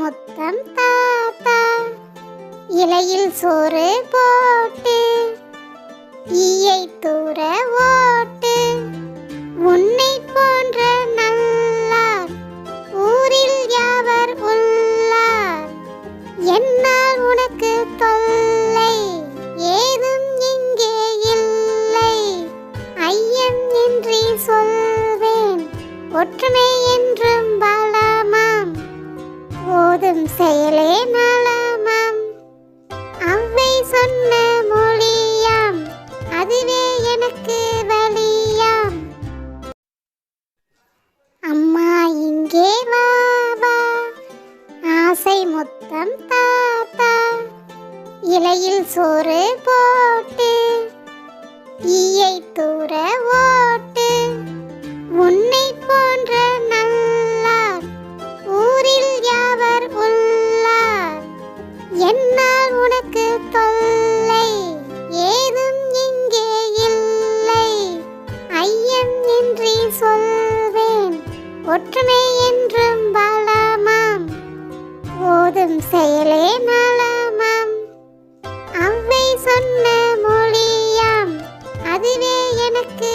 முத்தம் தாத்தா. இலையில் சோறு போட்டு ஈயை தூர ஓட்டு. உன்னை போன்ற நல்லார் ஊரில் யாவர் உள்ளார்? என்னால் உனக்கு தொல்லை ஏதும் இங்கே இல்லை. ஐயம் இன்றி சொல்வேன் ஒற்றுமை செயலே நலமாம் அவ்வை சொன்ன மொழியாம் அதுவே எனக்கு வழியாம் அம்மா இங்கே வா வா. ஆசை முத்தம் தாத்தா. இலையில் சோறு போட்டு ஈயை தூ உனக்கு தொல்லை. ஏதும் இங்கே இல்லை. ஐயம் இன்றி சொல்வேன். ஒற்றுமை என்றும் பலமாம் ஓதும் செயலே நலமாம். அவ்வை சொன்ன மொழியாம். அதுவே எனக்கு